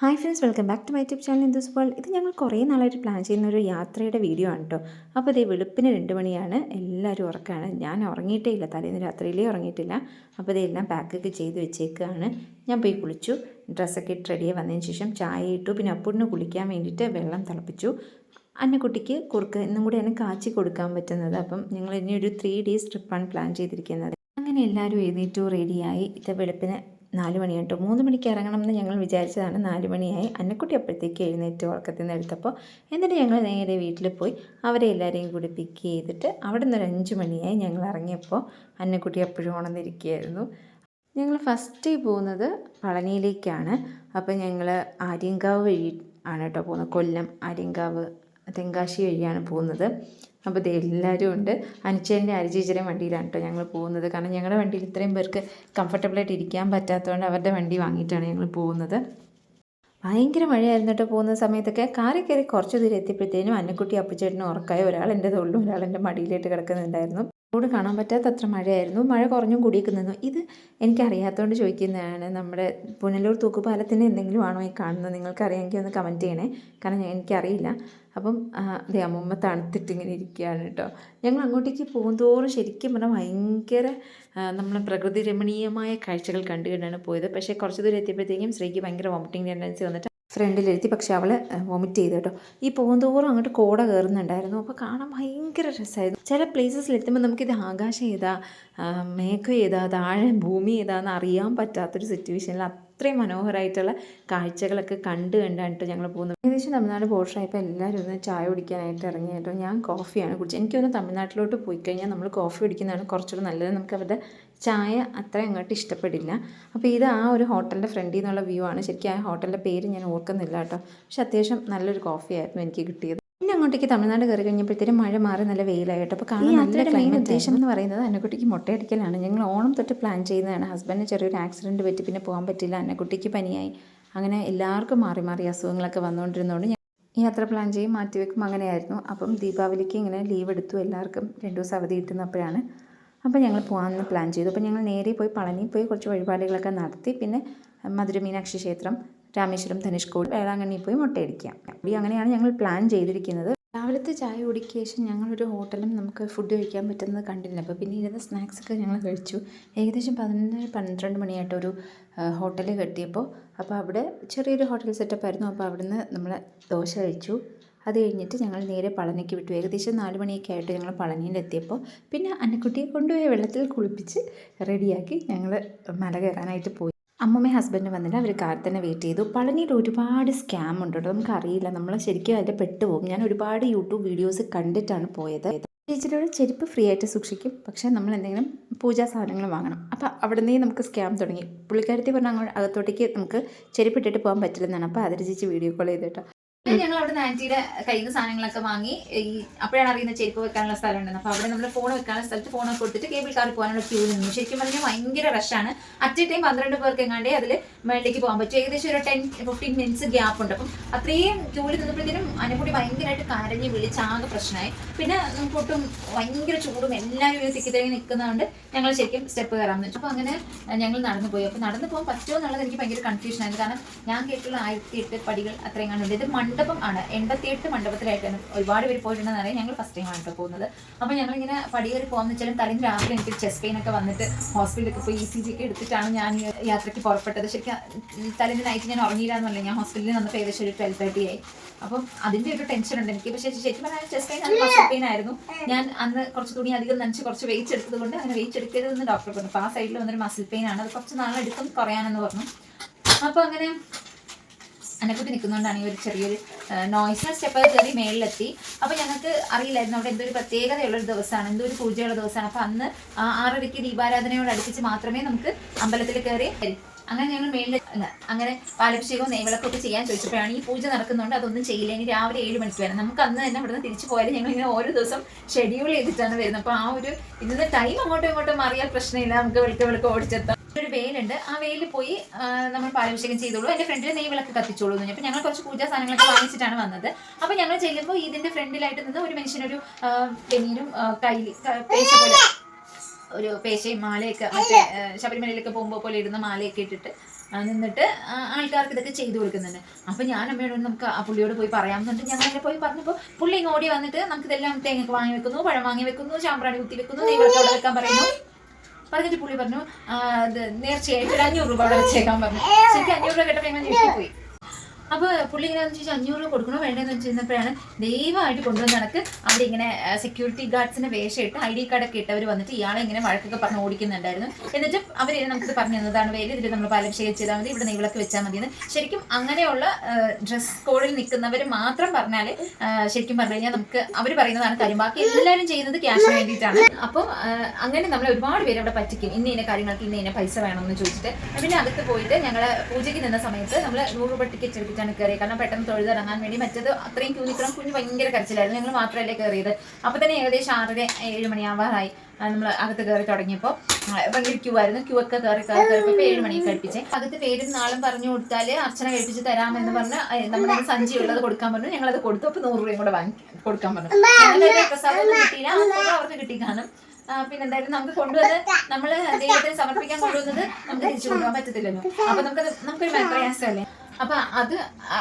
Hi friends welcome back to my YouTube channel Indus world ഇത് ഞങ്ങൾ കുറേ നാളായിട്ട് പ്ലാൻ ചെയ്യുന്ന ഒരു യാത്രയുടെ വീഡിയോ ആണ് കേട്ടോ അപ്പോൾ ഇതേ വെളുപ്പിന് രണ്ട് മണിയാണ് എല്ലാവരും ഉറക്കമാണ് ഞാൻ ഉറങ്ങിയിട്ടേ ഇല്ല തലേന്ന് രാത്രിയിലേ ഉറങ്ങിയിട്ടില്ല. അപ്പോൾ ഇതെല്ലാം പാക്കൊക്കെ ചെയ്ത് വെച്ചേക്കുകയാണ് ഞാൻ പോയി കുളിച്ചു ഡ്രസ്സൊക്കെ ഇട്ട് റെഡിയായി വന്നതിന് ശേഷം ചായ ഇട്ടു പിന്നെ അപ്പൂടിന് കുളിക്കാൻ വേണ്ടിയിട്ട് വെള്ളം തിളപ്പിച്ചു. അന്നക്കുട്ടിക്ക് കുറുക്ക് ഇന്നും കൂടി എന്നെ കാച്ചി കൊടുക്കാൻ പറ്റുന്നത്. അപ്പം ഞങ്ങൾ ഇനി ഒരു ത്രീ ഡേയ്സ് ട്രിപ്പാണ് പ്ലാൻ ചെയ്തിരിക്കുന്നത്. അങ്ങനെ എല്ലാവരും എഴുന്നേറ്റു റെഡിയായി ഇത് വെളുപ്പിന് നാല് മണി കേട്ടോ മൂന്ന് മണിക്ക് ഇറങ്ങണം എന്ന് ഞങ്ങൾ വിചാരിച്ചതാണ്. നാല് മണിയായി. അന്നക്കുട്ടി അപ്പോഴത്തേക്ക് എഴുന്നേറ്റ് ഉറക്കത്തിൽ നിന്ന് എടുത്തപ്പോൾ എന്നിട്ട് ഞങ്ങൾ നേരെ വീട്ടിൽ പോയി അവരെ എല്ലാവരെയും കൂടി പിക്ക് ചെയ്തിട്ട് അവിടെ നിന്ന് ഒരു അഞ്ച് മണിയായി ഞങ്ങൾ ഇറങ്ങിയപ്പോൾ അന്നക്കുട്ടി എപ്പോഴും ഉണർന്നിരിക്കുകയായിരുന്നു. ഞങ്ങൾ ഫസ്റ്റ് പോകുന്നത് പളനിയിലേക്കാണ്. അപ്പോൾ ഞങ്ങൾ ആര്യങ്കാവ് വഴി ആണ് കേട്ടോ പോകുന്നത്. കൊല്ലം ആര്യങ്കാവ് തെങ്കാശി വഴിയാണ് പോകുന്നത്. അപ്പോൾ ഇത് എല്ലാവരും ഉണ്ട്. അനുച്ചേന്റെ അരിചേച്ചിയുടെ വണ്ടിയിലാണ് കേട്ടോ ഞങ്ങൾ പോകുന്നത്. കാരണം ഞങ്ങളുടെ വണ്ടിയിൽ ഇത്രയും പേർക്ക് കംഫർട്ടബിളായിട്ട് ഇരിക്കാൻ പറ്റാത്തതുകൊണ്ട് അവരുടെ വണ്ടി വാങ്ങിയിട്ടാണ് ഞങ്ങൾ പോകുന്നത്. ഭയങ്കര മഴയായിരുന്നു കേട്ടോ പോകുന്ന സമയത്തൊക്കെ. കാറിൽ കയറി കുറച്ച് ദൂരം എത്തിയപ്പോഴത്തേനും അന്നക്കുട്ടി അപ്പച്ചേട്ടനും ഉറക്കായി. ഒരാൾ എന്റെ തൊള്ളും ഒരാൾ എന്റെ മടിയിലായിട്ട് കിടക്കുന്നുണ്ടായിരുന്നു. റോഡ് കാണാൻ പറ്റാത്തത്ര മഴയായിരുന്നു. മഴ കുറഞ്ഞും കൂടിയൊക്കെ ഇത് എനിക്കറിയാത്തതുകൊണ്ട് ചോദിക്കുന്നതാണ് നമ്മുടെ പുനലൂർ തൂക്കുപാലത്തിന്റെ എന്തെങ്കിലും ആണോ ഈ കാണുന്നത്? നിങ്ങൾക്കറിയാമെങ്കിൽ ഒന്ന് കമന്റ് ചെയ്യണേ. കാരണം എനിക്കറിയില്ല. അപ്പം അതെ അമ്മമ്മ തണുത്തിട്ട് ഇങ്ങനെ ഇരിക്കുകയാണ് കേട്ടോ. ഞങ്ങൾ അങ്ങോട്ടേക്ക് പോകുന്തോറും ശരിക്കും പറഞ്ഞാൽ ഭയങ്കര നമ്മളെ പ്രകൃതി രമണീയമായ കാഴ്ചകൾ കണ്ടുകൊണ്ടാണ് പോയത്. പക്ഷേ കുറച്ച് ദൂരം എത്തിയപ്പോഴത്തേക്കും ശ്രീക്ക് ഭയങ്കര വോമിറ്റിംഗ് ടെൻഡൻസി വന്നിട്ട് ഫ്രണ്ടിലിരുത്തി പക്ഷെ അവൾ വോമിറ്റ് ചെയ്തു കേട്ടോ. ഈ പോകുന്തോറും അങ്ങോട്ട് കോട കയറുന്നുണ്ടായിരുന്നു. അപ്പോൾ കാണാൻ ഭയങ്കര രസമായിരുന്നു ചില പ്ലേസസിൽ എത്തുമ്പോൾ നമുക്കിത് ആകാശം ഏതാ മേഘം ഏതാ താഴെ ഭൂമി ഏതാന്ന് അറിയാൻ പറ്റാത്തൊരു സിറ്റുവേഷനിൽ അത്രയും മനോഹരമായിട്ടുള്ള കാഴ്ചകളൊക്കെ കണ്ട് കണ്ടാണ് ഞങ്ങൾ പോകുന്നത്. ഏകദേശം തമിഴ്നാട് പോഷായപ്പോൾ എല്ലാവരും ഒന്ന് ചായ കുടിക്കാനായിട്ട് ഇറങ്ങി കേട്ടോ. ഞാൻ കോഫിയാണ് കുടിച്ചത്. എനിക്കൊന്ന് തമിഴ്നാട്ടിലോട്ട് പോയി കഴിഞ്ഞാൽ നമ്മൾ കോഫി കുടിക്കുന്നതാണ് കുറച്ചുകൂടെ നല്ലത്. നമുക്ക് അവരുടെ ചായ അത്ര അങ്ങോട്ട് ഇഷ്ടപ്പെടില്ല. അപ്പോൾ ഇത് ആ ഒരു ഹോട്ടലിന്റെ ഫ്രണ്ടിൽ നിന്നുള്ള വ്യൂ ആണ്. ശരിക്കും ആ ഹോട്ടലിന്റെ പേര് ഞാൻ ഓർക്കുന്നില്ല കേട്ടോ. പക്ഷെ അത്യാവശ്യം നല്ലൊരു കോഫി ആയിരുന്നു എനിക്ക് കിട്ടിയത്. പിന്നെ അങ്ങോട്ടേക്ക് തമിഴ്നാട് കയറി കഴിഞ്ഞപ്പോഴത്തേക്കും മഴ മാറി നല്ല വെയിലായിട്ട് അപ്പോൾ കാണാൻ നല്ല ക്ലൈമറ്റ് ഉദ്ദേശം എന്ന് പറയുന്നത് അന്നക്കുട്ടിക്ക് മുട്ടയടിക്കലാണ്. ഞങ്ങൾ ഓണം തൊട്ട് പ്ലാൻ ചെയ്യുന്നതാണ് ഹസ്ബൻഡിന് ചെറിയൊരു ആക്സിഡന്റ് പറ്റി പിന്നെ പോകാൻ പറ്റില്ല. അന്നക്കുട്ടിക്ക് പനിയായി. അങ്ങനെ എല്ലാവർക്കും മാറി മാറി അസുഖങ്ങളൊക്കെ വന്നുകൊണ്ടിരുന്നതുകൊണ്ട് യാത്ര പ്ലാൻ ചെയ്യും. മാറ്റിവെക്കും. അങ്ങനെയായിരുന്നു. അപ്പം ദീപാവലിക്ക് ഇങ്ങനെ ലീവ് എടുത്തു. എല്ലാവർക്കും രണ്ട് ദിവസം അവധി കിട്ടുന്നപ്പോഴാണ്. അപ്പോൾ ഞങ്ങൾ പോകാമെന്ന് പ്ലാൻ ചെയ്തു. അപ്പോൾ ഞങ്ങൾ നേരെ പോയി പളനി പോയി കുറച്ച് വഴിപാടുകളൊക്കെ നടത്തി. പിന്നെ മധുര മീനാക്ഷി ക്ഷേത്രം രാമേശ്വരം ധനുഷ്കോടി വേളാങ്കണ്ണി പോയി മുട്ടയടിക്കാം. അപ്പോൾ അങ്ങനെയാണ് ഞങ്ങൾ പ്ലാൻ ചെയ്തിരിക്കുന്നത്. രാവിലത്തെ ചായ കുടിക്കിയ ശേഷം ഞങ്ങളൊരു ഹോട്ടലും നമുക്ക് ഫുഡ് കഴിക്കാൻ പറ്റുന്നത് കണ്ടില്ല. അപ്പോൾ പിന്നെ ഇരുന്ന സ്നാക്സ് ഒക്കെ ഞങ്ങൾ കഴിച്ചു. ഏകദേശം പതിനൊന്ന് പന്ത്രണ്ട് മണിയായിട്ട് ഒരു ഹോട്ടലിൽ കെട്ടിയപ്പോൾ അപ്പോൾ അവിടെ ചെറിയൊരു ഹോട്ടൽ സെറ്റപ്പ് ആയിരുന്നു. അപ്പോൾ അവിടുന്ന് നമ്മൾ ദോശ കഴിച്ചു. അത് കഴിഞ്ഞിട്ട് ഞങ്ങൾ നേരെ പളനിക്ക് വിട്ടു. ഏകദേശം നാല് മണിയൊക്കെ ആയിട്ട് ഞങ്ങൾ പളനിയിലെത്തിയപ്പോൾ പിന്നെ അന്നക്കുട്ടിയെ കൊണ്ടുപോയി വെള്ളത്തിൽ കുളിപ്പിച്ച് റെഡിയാക്കി ഞങ്ങൾ മല കയറാനായിട്ട് പോയി. അമ്മമ്മയും ഹസ്ബൻഡും വന്നിട്ട് അവർ കാർ തന്നെ വെയിറ്റ് ചെയ്തു. പളനിയിൽ ഒരുപാട് സ്കാം ഉണ്ട് കേട്ടോ. നമുക്കറിയില്ല നമ്മൾ ശരിക്കും അതിൽ പെട്ടുപോകും ഞാൻ ഒരുപാട് യൂട്യൂബ് വീഡിയോസ് കണ്ടിട്ടാണ് പോയത്. ചേച്ചിയുടെ ചെരുപ്പ് ഫ്രീ ആയിട്ട് സൂക്ഷിക്കും. പക്ഷേ നമ്മൾ എന്തെങ്കിലും പൂജാ സാധനങ്ങൾ വാങ്ങണം. അപ്പോൾ അവിടെ നിന്നേ നമുക്ക് സ്കാം തുടങ്ങി. പുള്ളിക്കാരത്തി പറഞ്ഞാൽ അങ്ങോട്ട് അകത്തോട്ടേക്ക് നമുക്ക് ചെരുപ്പിട്ടിട്ട് പോകാൻ പറ്റില്ലെന്നാണ്. അപ്പോൾ അതിൽ ചേച്ചി വീഡിയോ കോൾ ചെയ്ത് ഞങ്ങൾ അവിടെ ആന്റിയുടെ കയ്യിൽ സാധനങ്ങളൊക്കെ വാങ്ങി ഈ അപ്പോഴാണ് അറിയുന്ന ചെരുപ്പ് വെക്കാനുള്ള സ്ഥലം ഉണ്ടെന്ന് അപ്പൊ അവിടെ നമ്മൾ ഫോൺ വെക്കാനുള്ള സ്ഥലത്ത് ഫോണൊക്കെ കൊടുത്തിട്ട് കേബിൾ കാർ പോകാനുള്ള ക്യൂ നിന്നു. ശരിക്കും പറഞ്ഞാൽ ഭയങ്കര റഷാണ് അറ്റ് ടൈം പന്ത്രണ്ട് പേർക്ക് എങ്ങാണ്ടേ അതിൽ മേളിലേക്ക് പോകാൻ പറ്റും. ഏകദേശം ഒരു ടെൻ ഫിഫ്റ്റീൻ മിനിറ്റ്സ് ഗ്യാപ്പ് ഉണ്ട്. അപ്പം അത്രയും ക്യൂവിൽ നിന്നപ്പോഴത്തേനും അനുകൂടി ഭയങ്കരമായിട്ട് കരഞ്ഞ് വിളിച്ച് ആകെ പ്രശ്നമായി. പിന്നെ നമുക്ക് ഒട്ടും ഭയങ്കര ചൂടും എല്ലാവരും ഒരു തിക്കി തിരങ്ങി നിൽക്കുന്നതുകൊണ്ട് ഞങ്ങൾ ശരിക്കും സ്റ്റെപ്പ് കയറാൻ വെച്ചു അപ്പോൾ അങ്ങനെ ഞങ്ങൾ നടന്നു പോയി. അപ്പോൾ നടന്നു പോകാൻ പറ്റുമോ എന്നുള്ളത് എനിക്ക് ഭയങ്കര കൺഫ്യൂഷൻ ആയിരുന്നു. കാരണം ഞാൻ കേട്ടുള്ള ആയിരത്തി എട്ട് പടികൾ അത്രയും കാണുന്നുണ്ട് ഇത് മണ്ഡപം ആണ്. എൺപത്തിയെട്ട് മണ്ഡപത്തിലായിട്ടാണ് ഒരുപാട് പേര് പോയിട്ടുണ്ടെന്ന് അറിയാം ഞങ്ങൾ ഫസ്റ്റ് ടൈം ആണ് കേട്ടോ പോകുന്നത്. അപ്പോൾ ഞങ്ങളിങ്ങനെ പടി കയറി പോകുന്ന വെച്ചാലും തലേന്ന് രാത്രി എനിക്ക് ചെസ്റ്റ് പെയിൻ ഒക്കെ വന്നിട്ട് ഹോസ്പിറ്റലിലൊക്കെ പോയി ഇ സി ജി ഒക്കെ എടുത്തിട്ടാണ് ഞാൻ യാത്രയ്ക്ക് പുറപ്പെട്ടത്. ശരിക്കും തലേന്ന് നൈറ്റ് ഞാൻ ഉറങ്ങിയില്ലാന്ന് പറഞ്ഞില്ല. ഞാൻ ഹോസ്പിറ്റലിൽ വന്നപ്പോൾ ഏകദേശം ഒരു ട്വൽവ് തേർട്ടി ആയി. അപ്പം അതിന്റെ ഒരു ടെൻഷൻ ഉണ്ട്. എനിക്ക് പക്ഷേ ശരിക്കും പറഞ്ഞാൽ ചെസ്റ്റ് പെയിൻ അത് ഫസ്റ്റ് പെയിൻ ആയിരുന്നു. ഞാൻ അന്ന് കുറച്ച് തുണി അധികം നനച്ച് കുറച്ച് വെയിറ്റ് എടുത്തത് കൊണ്ട് അങ്ങനെ വെയിറ്റ് എടുക്കരുതെന്ന് ഡോക്ടർ പറഞ്ഞു. അപ്പോൾ ആ സൈഡിൽ വന്നൊരു മസിൽ പെയിൻ ആണ്. അത് കുറച്ച് നാളെടുക്കും കുറയാനെന്ന് പറഞ്ഞു. അപ്പോൾ അങ്ങനെ അനക്കുട്ടി നിൽക്കുന്നതുകൊണ്ടാണ് ഈ ഒരു ചെറിയൊരു നോയ്സ് സ്റ്റെപ്പ് കയറി മേളിലെത്തി. അപ്പോൾ ഞങ്ങൾക്ക് അറിയില്ലായിരുന്നു. അവിടെ എന്തൊരു ഒരു പ്രത്യേകതയുള്ള ഒരു ദിവസമാണ്. എന്തോ ഒരു പൂജയുള്ള ദിവസമാണ്. അപ്പോൾ അന്ന് ആറരയ്ക്ക് ദീപാരാധനയോട് അടുപ്പിച്ച് മാത്രമേ നമുക്ക് അമ്പലത്തിൽ കയറി അങ്ങനെ ഞങ്ങൾ മേളിൽ അങ്ങനെ പാലഭിഷേകവും നെയ്വിളക്കൊക്കെ ചെയ്യാൻ ചോദിച്ചപ്പോഴാണ് ഈ പൂജ നടക്കുന്നതുകൊണ്ട് അതൊന്നും ചെയ്യില്ല. ഇനി രാവിലെ ഏഴ് മണിക്ക് വരണം. നമുക്ക് അന്ന് തന്നെ ഇവിടുന്ന് തിരിച്ചു പോയാലും ഞങ്ങൾ ഇങ്ങനെ ഓരോ ദിവസം ഷെഡ്യൂൾ ചെയ്തിട്ടാണ് വരുന്നത്. അപ്പോൾ ആ ഒരു ഇതിന്റെ ടൈം അങ്ങോട്ടും ഇങ്ങോട്ടും മാറിയാൽ പ്രശ്നമില്ല. നമുക്ക് വെളുക്ക് വെളുക്ക് ഓടിച്ചെത്താം. ഒരു വെയിലുണ്ട്. ആ വെയിലിൽ പോയി നമ്മൾ പാലഭിഷേകം ചെയ്തോളൂ. എന്റെ ഫ്രണ്ടിൽ നെയ് വിളക്ക് കത്തിച്ചോളൂ എന്ന് അപ്പോൾ ഞങ്ങൾ കുറച്ച് പൂജാ സാധനങ്ങളൊക്കെ വാങ്ങിച്ചിട്ടാണ് വന്നത്. അപ്പോൾ ഞങ്ങൾ ചെല്ലുമ്പോൾ ഇതിന്റെ ഫ്രണ്ടിലായിട്ട് നിന്ന് ഒരു മനുഷ്യനൊരു പെനീരും കയ്യിൽ പേശ പോലെ ഒരു പേശയും മാലയൊക്കെ മറ്റേ ശബരിമലയിലൊക്കെ പോകുമ്പോൾ പോലെ ഇടുന്ന മാലയൊക്കെ ഇട്ടിട്ട് നിന്നിട്ട് ആൾക്കാർക്ക് ഇതൊക്കെ ചെയ്തു കൊടുക്കുന്നുണ്ട്. അപ്പൊ ഞാൻ അമ്മയോട് നമുക്ക് ആ പുള്ളിയോട് പോയി പറയാമെന്നുണ്ട് ഞങ്ങൾ അങ്ങനെ പോയി പറഞ്ഞപ്പോൾ പുള്ളി ഇങ്ങോടി വന്നിട്ട് നമുക്ക് ഇതെല്ലാം തേങ്ങ വാങ്ങി വെക്കുന്നു പഴം വാങ്ങി വെക്കുന്നു ചാമ്പ്രാണി കുത്തി വെക്കുന്നു നെയ്വൊക്കെ അവിടെ വെക്കാൻ പറയുന്നു. പറഞ്ഞിട്ട് പുള്ളി പറഞ്ഞു നേർച്ചയായിട്ട് അഞ്ഞൂറ് രൂപ അവിടെ വെച്ചേക്കാൻ പറഞ്ഞു. ശരിക്കും അഞ്ഞൂറ് രൂപ കേട്ടപ്പോൾ ഞങ്ങൾ ഞെട്ടിപ്പോയി? അപ്പോൾ പുള്ളി ഇങ്ങനെ ചോദിച്ചാൽ അഞ്ഞൂറ് രൂപ കൊടുക്കണോ? വേണ്ടതെന്ന് വെച്ചിരുന്നപ്പോഴാണ് ദൈവമായിട്ട് കൊണ്ടുവന്ന നടക്ക്. അവിടെ ഇങ്ങനെ സെക്യൂരിറ്റി ഗാർഡ്സിന്റെ വേഷം ഇട്ട് ഐ ഡി കാർഡൊക്കെ ഇട്ടവർ വന്നിട്ട് ഇയാളെ ഇങ്ങനെ വഴക്കൊക്കെ പറഞ്ഞ് ഓടിക്കുന്നുണ്ടായിരുന്നു. എന്നിട്ട് അവർ നമുക്ക് പറഞ്ഞു തന്നതാണ് വേര് ഇതിൽ നമ്മൾ പാലഭിഷേകം ചെയ്താൽ മതി. ഇവിടെ നിങ്ങളൊക്കെ വെച്ചാൽ മതി എന്ന് ശരിക്കും അങ്ങനെയുള്ള ഡ്രസ് കോഡിൽ നിൽക്കുന്നവർ മാത്രം പറഞ്ഞാൽ ശരിക്കും പറഞ്ഞു കഴിഞ്ഞാൽ നമുക്ക് അവർ പറയുന്നതാണ് കാര്യം. ബാക്കി എല്ലാവരും ചെയ്യുന്നത് ക്യാഷിന് വേണ്ടിയിട്ടാണ്. അപ്പോൾ അങ്ങനെ നമ്മൾ ഒരുപാട് പേര് അവിടെ പറ്റിക്കും. ഇന്ന ഇന്ന കാര്യങ്ങൾക്ക് ഇന്ന ഇന്ന പൈസ വേണമെന്ന് ചോദിച്ചിട്ട്. പിന്നെ അകത്ത് പോയിട്ട് ഞങ്ങൾ പൂജയ്ക്ക് നിന്ന സമയത്ത് നമ്മൾ നൂറ് രൂപ ടിക്കറ്റ് എടുത്തിട്ടാണ് കയറിയത്. കാരണം പെട്ടെന്ന് തൊഴുതിറങ്ങാൻ വേണ്ടി മറ്റത് അത്രയും ക്യൂ നിൽക്കണം കുഞ്ഞ് ഭയങ്കര കരച്ചിലായിരുന്നു. ഞങ്ങൾ മാത്രമല്ലേ കയറിയത്. അപ്പോൾ തന്നെ ഏകദേശം ആറര ഏഴ് മണിയാവാറായി. നമ്മൾ അകത്ത് കയറി തുടങ്ങിയപ്പോൾ ഭയങ്കര ക്യൂ ആയിരുന്നു. ക്യൂ ഒക്കെ കയറി കയറി കയറിയപ്പോൾ ഏഴ് മണിക്ക് കഴിപ്പിച്ചേ. അകത്ത് പേരും നാളും പറഞ്ഞു കൊടുത്താൽ അർച്ചന കഴിപ്പിച്ച് തരാമെന്ന് പറഞ്ഞ് നമ്മുടെ സഞ്ചി ഉള്ളത് കൊടുക്കാൻ പറഞ്ഞു. ഞങ്ങളത് കൊടുത്തു. അപ്പോൾ നൂറ് രൂപയും കൂടെ വാങ്ങി കൊടുക്കാൻ പറഞ്ഞു. ഞങ്ങളുടെ പ്രസാദം ഒന്നും കിട്ടിയില്ല. അവർക്ക് കിട്ടി കാണും. പിന്നെന്തായാലും പിന്നെ എന്തായാലും നമുക്ക് കൊണ്ടുവന്ന് നമ്മൾ ദൈവത്തിന് സമർപ്പിക്കാൻ കൊണ്ടുവന്നത് നമുക്ക് തിരിച്ചു കൊണ്ടുപോകാൻ പറ്റത്തില്ലല്ലോ. അപ്പൊ നമുക്ക് നമുക്കൊരു പ്രയാസമല്ലേ അപ്പൊ അത്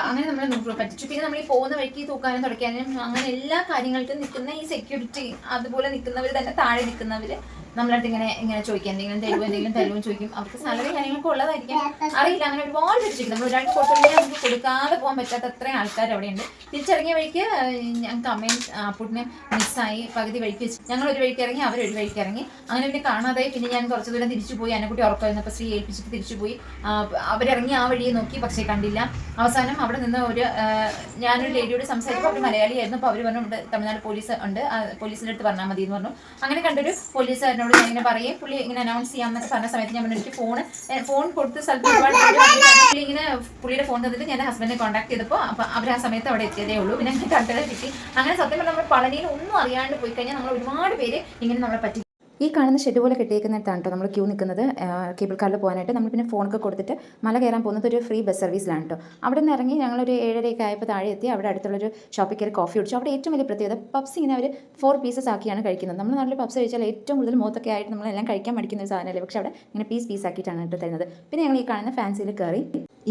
അങ്ങനെ നമ്മൾ നൂറ് പറ്റിച്ചു. പിന്നെ നമ്മൾ ഈ പോകുന്ന വഴിക്ക് തൂക്കാനും തുടയ്ക്കാനും അങ്ങനെ എല്ലാ കാര്യങ്ങൾക്കും നിൽക്കുന്ന ഈ സെക്യൂരിറ്റി അതുപോലെ നിൽക്കുന്നവർ തന്നെ താഴെ നിൽക്കുന്നവര് നമ്മളടുത്ത് ഇങ്ങനെ ഇങ്ങനെ ചോദിക്കാം. എന്തെങ്കിലും തരുമോ എന്തെങ്കിലും തരുമോ ചോദിക്കും. അവർക്ക് സാലറി കാര്യങ്ങളൊക്കെ ഉള്ളതായിരിക്കും. അറിയില്ല അങ്ങനെ ഒരുപാട് ചോദിക്കും നമ്മൾ ഒരാൾക്ക് കൊടുത്തിട്ടുണ്ടെങ്കിൽ നമുക്ക് കൊടുക്കാതെ പോകാൻ പറ്റാത്ത അത്രയും ആൾക്കാർ അവിടെയുണ്ട്. തിരിച്ചിറങ്ങിയ വഴിക്ക് ഞങ്ങൾക്ക് അമ്മയും അപ്പുട്ടിനെ മിസ്സായി പകുതി വഴിക്ക് വെച്ച്. ഞങ്ങൾ ഒരു വഴിക്ക് ഇറങ്ങി അവർ ഒരു വഴിക്ക് ഇറങ്ങി. അങ്ങനെ പിന്നെ കാണാതായി പിന്നെ ഞാൻ കുറച്ച് ദൂരം തിരിച്ചു പോയി. എന്നെ കുട്ടി അന്നക്കുട്ടി ഉറക്കമായിരുന്നപ്പോൾ സ്ത്രീ ഏൽപ്പിച്ചിട്ട് തിരിച്ചു പോയി. അവരിറങ്ങി ആ വഴിയെ നോക്കി പക്ഷേ കണ്ടില്ല. അവസാനം അവിടെ നിന്ന് ഒരു ഞാനൊരു ലേഡിയോട് സംസാരിച്ചപ്പോൾ അവർ മലയാളിയായിരുന്നു. അപ്പോൾ അവർ പറഞ്ഞു തമിഴ്നാട് പോലീസ് ഉണ്ട്. പോലീസിന്റെ അടുത്ത് പറഞ്ഞാൽ മതി എന്ന് പറഞ്ഞു. അങ്ങനെ കണ്ടൊരു പോലീസുകാരനോട് ഞാൻ ഇങ്ങനെ പറയേ പുള്ളി ഇങ്ങനെ അനൗൺസ് ചെയ്യാൻ പറഞ്ഞ സമയത്ത് ഞാൻ പറഞ്ഞു എനിക്ക് ഫോൺ ഫോൺ കൊടുത്ത സ്ഥലത്ത് ഒരുപാട് പുള്ളി ഇങ്ങനെ പുള്ളിയുടെ ഫോൺ തന്നിട്ട് ഞാൻ ഹസ്ബൻഡിനെ കോൺടാക്ട് ചെയ്തപ്പോൾ അപ്പോൾ അവർ ആ സമയത്ത് അവിടെ എത്തിയതേ ഉള്ളൂ. പിന്നെ കണ്ടത് കിട്ടി. അങ്ങനെ സത്യം പറഞ്ഞാൽ നമ്മൾ പളനിയിൽ ഒന്നും അറിയാണ്ട് പോയി കഴിഞ്ഞാൽ നമ്മൾ ഒരുപാട് പേര് ഇങ്ങനെ നമ്മളെ പറ്റി ഈ കാണുന്ന ഷെഡ് പോലെ കെട്ടിയേക്കുന്നിടത്താണ് കേട്ടോ നമ്മൾ ക്യൂ നിൽക്കുന്നത് കേബിൾ കാറിൽ പോകാനായിട്ട്. നമ്മൾ പിന്നെ ഫോണൊക്കെ കൊടുത്തിട്ട് മല കയറാൻ പോകുന്നത് ഒരു ഫ്രീ ബസ് സർവീസിലാണ് കേട്ടോ അവിടെ നിന്ന് ഇറങ്ങി ഒരു ഏഴരയൊക്കെ ആയപ്പോൾ താഴെ എത്തി. അവിടെ അടുത്തുള്ളൊരു ഷോപ്പിൽ കയറി കോഫി കുടിച്ചു. അവിടെ ഏറ്റവും വലിയ പ്രത്യേകത പപ്സ് ഇങ്ങനെ അവർ ഫോർ പീസസ് ആക്കിയാണ് കഴിക്കുന്നത്. നമ്മൾ നാട്ടിൽ പപ്സ് കഴിച്ചാൽ ഏറ്റവും കൂടുതൽ മോത്തൊക്കെ ആയിട്ട് നമ്മളെല്ലാം കഴിക്കാൻ മടിക്കുന്ന ഒരു സാധനമല്ലേ? പക്ഷേ അവിടെ ഇങ്ങനെ പീസ് പീസ് ആക്കിയിട്ടാണ് കേട്ടോ തരുന്നത്. പിന്നെ ഞങ്ങൾ ഈ കാണുന്ന ഫാൻസിയിൽ കയറി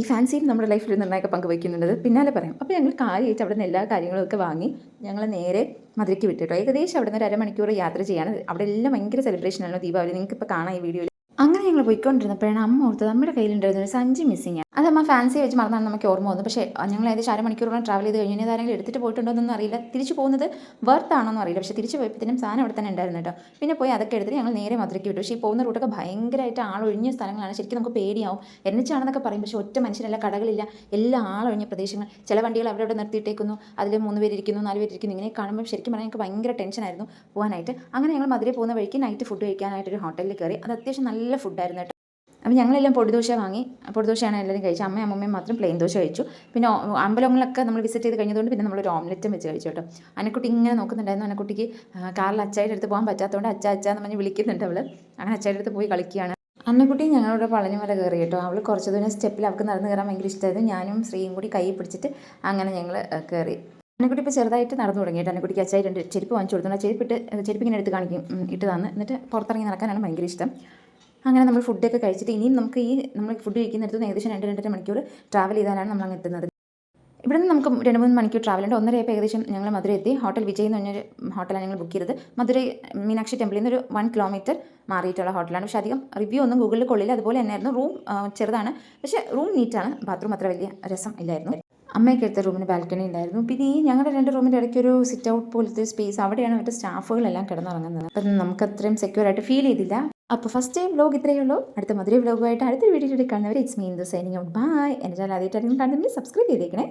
ഈ ഫാൻസിയും നമ്മുടെ ലൈഫിൽ നിർണായക പങ്കുവയ്ക്കുന്നുണ്ട്. പിന്നാലെ പറയാം. അപ്പോൾ ഞങ്ങൾ കാര്യമായിട്ട് അവിടെ നിന്ന് എല്ലാ കാര്യങ്ങളൊക്കെ വാങ്ങി ഞങ്ങൾ നേരെ മധുരയ്ക്ക് വിട്ടു കേട്ടോ ഏകദേശം അവിടെ നിന്ന് ഒരു അരമണിക്കൂർ യാത്ര ചെയ്യാണ്. അവിടെ എല്ലാം ഭയങ്കര സെലിബ്രേഷൻ ആണല്ലോ ദീപാവലി നിങ്ങൾക്ക് ഇപ്പോൾ കാണാം ഈ വീഡിയോയിൽ അങ്ങനെ ഞങ്ങൾ പോയിക്കൊണ്ടിരുന്നപ്പോഴാണ് അമ്മ ഓർത്തത് നമ്മുടെ കയ്യിലുണ്ടായിരുന്ന ഒരു സഞ്ചി മിസ്സിങ് അത് അമ്മ ഫാൻസി വെച്ച് മറന്നാണ് നമുക്ക് ഓർമ്മ വന്നത്. പക്ഷേ ഞങ്ങൾ ഏകദേശം അരമണിക്കൂറോളം ട്രാവൽ ചെയ്ത് കഴിഞ്ഞാൽ ആരെങ്കിലും എടുത്തിട്ട് പോയിട്ടുണ്ടോ എന്നൊന്നും അറിയില്ല. തിരിച്ചു പോകുന്നത് വർത്ത് ആണോന്നും അറിയില്ല. പക്ഷേ തിരിച്ചു പോയപ്പോഴത്തേനും സാധനം അവിടെ തന്നെ ഉണ്ടായിരുന്നു കേട്ടോ. പിന്നെ പോയി അതൊക്കെ എടുത്തിട്ട് ഞങ്ങൾ നേരെ മധുരയ്ക്ക് വിട്ടു. പക്ഷേ ഈ പോകുന്ന റൂട്ടൊക്കെ ഭയങ്കരമായിട്ട് ആളൊഴിഞ്ഞ സ്ഥലങ്ങളാണ്. ശരിക്കും നമുക്ക് പേടിയാവും. എന്നിച്ചാണെന്നൊക്കെ പറയും. പക്ഷേ ഒറ്റ മനുഷ്യനല്ല കടകളില്ല. എല്ലാ ആളൊഴിഞ്ഞ പ്രദേശങ്ങൾ. ചില വണ്ടികൾ അവിടെ അവിടെ നിർത്തിയിട്ടേക്കുന്നു അതിൽ മൂന്ന് പേരിരിക്കുന്നു നാല് പേരിരിക്കുന്നു ഇങ്ങനെ കാണുമ്പോൾ ശരിക്കും പറഞ്ഞാൽ ഞങ്ങൾക്ക് ഭയങ്കര ടെൻഷനായിരുന്നു പോകാനായിട്ട്. അങ്ങനെ ഞങ്ങൾ മധുരയിൽ പോകുന്ന വഴിക്ക് നൈറ്റ് ഫുഡ് കഴിക്കാനായിട്ട് ഒരു ഹോട്ടലിൽ കയറി. അത് അത്യാവശ്യം നല്ല ഫുഡായിരുന്നു കേട്ടോ. അപ്പോൾ ഞങ്ങളെല്ലാം പൊടിദോശ വാങ്ങി. പൊടിദോശയാണ് എല്ലാവരും കഴിച്ചത്. അമ്മയും അമ്മയും മാത്രം പ്ലെയിൻ ദോശ കഴിച്ചു. പിന്നെ അമ്പലങ്ങളൊക്കെ നമ്മൾ വിസിറ്റ് ചെയ്ത് കഴിഞ്ഞതുകൊണ്ട് പിന്നെ നമ്മളൊരു ഓംലെറ്റും വെച്ച് കഴിച്ചു കേട്ടോ. അനക്കുട്ടി ഇങ്ങനെ നോക്കുന്നുണ്ടായിരുന്നു. അനക്കുട്ടിക്ക് കാറിൽ അച്ചായിട്ട് അടുത്ത് പോകാൻ പറ്റാത്തതുകൊണ്ട് അച്ഛ അച്ഛ എന്ന് പറഞ്ഞ് വിളിക്കുന്നുണ്ട് അവൾ അങ്ങനെ അച്ചായിട്ട് അടുത്ത് പോയി കളിക്കുകയാണ്. അന്നക്കുട്ടി ഞങ്ങളുടെ മല കയറി കേട്ടോ. അവൾ കുറച്ച് ദൂരം സ്റ്റെപ്പിൽ അവൾക്ക് നടന്ന് കയറാൻ ഭയങ്കര ഇഷ്ടമായിരുന്നു ഞാനും ശ്രീയും കൂടി കൈ പിടിച്ചിട്ട് അങ്ങനെ ഞങ്ങൾ കയറി. അന്നക്കുട്ടി ഇപ്പോൾ ചെറുതായിട്ട് നടന്നു തുടങ്ങിയിട്ട് അന്നക്കുട്ടിക്ക് അച്ചായി രണ്ട് ചെരുപ്പ് വാങ്ങിച്ചു കൊടുത്തു ആ ചെരുപ്പിട്ട് ചെരുപ്പ് ഇങ്ങനെ എടുത്ത് കാണിക്കും ഇട്ട് തന്ന് എന്നിട്ട് പുറത്തിറങ്ങി നടക്കാനാണ് ഭയങ്കര ഇഷ്ടം. അങ്ങനെ നമ്മൾ ഫുഡൊക്കെ കഴിച്ചിട്ട് ഇനിയും നമുക്ക് ഈ നമ്മൾ ഫുഡ് കഴിക്കുന്നിടത്ത് നിന്ന് ഏകദേശം രണ്ട് രണ്ടര മണിക്കൂർ ട്രാവൽ ചെയ്താലാണ് നമ്മൾ അങ്ങ് എത്തുന്നത്. ഇവിടെ നിന്ന് നമുക്ക് രണ്ട് മൂന്ന് മണിക്കൂർ ട്രാവൽ ഉണ്ട്. ഒന്നരയപ്പോൾ ഏകദേശം ഞങ്ങൾ മധുര എത്തി. ഹോട്ടൽ വിജയ് എന്ന് പറഞ്ഞൊരു ഹോട്ടലാണ് ഞങ്ങൾ ബുക്ക് ചെയ്തത്. മധുര മീനാക്ഷി ടെമ്പിളിൽ നിന്ന് ഒരു വൺ കിലോമീറ്റർ മാറിയിട്ടുള്ള ഹോട്ടലാണ് പക്ഷേ അധികം റിവ്യൂ ഒന്നും ഗൂഗിളിൽ കൊള്ളില്ല. അതുപോലെ തന്നെയായിരുന്നു. റൂം ചെറുതാണ്. പക്ഷേ റൂം നീറ്റാണ് ബാത്റൂം അത്ര വലിയ രസം ഇല്ലായിരുന്നു. അമ്മയൊക്കെ എടുത്ത റൂമിന് ബാൽക്കണി ഉണ്ടായിരുന്നു. പിന്നെ ഈ ഞങ്ങളുടെ രണ്ട് റൂമിന്റെ ഇടയ്ക്ക് ഒരു സിറ്റ് ഔട്ട് പോലത്തെ സ്പേസ് അവിടെയാണ് അവരുടെ സ്റ്റാഫുകളെല്ലാം കിടന്നിറങ്ങുന്നത്. അപ്പം നമുക്ക് അത്രയും സെക്യൂർ ആയിട്ട് ഫീൽ ചെയ്തില്ല. അപ്പോൾ ഫസ്റ്റ് ടൈം വ്ലോഗ് ഇത്രയേ ഉള്ളൂ. അടുത്ത മധുര വ്ലോഗുമായിട്ട് അടുത്ത വീഡിയോയിൽ കാണുന്നവർ it's mean the signing out bye എന്റെ ചാനൽ ആദ്യമായിട്ടായിരിക്കും കാണുന്നെങ്കിൽ സബ്സ്ക്രൈബ് ചെയ്തേക്കണേ.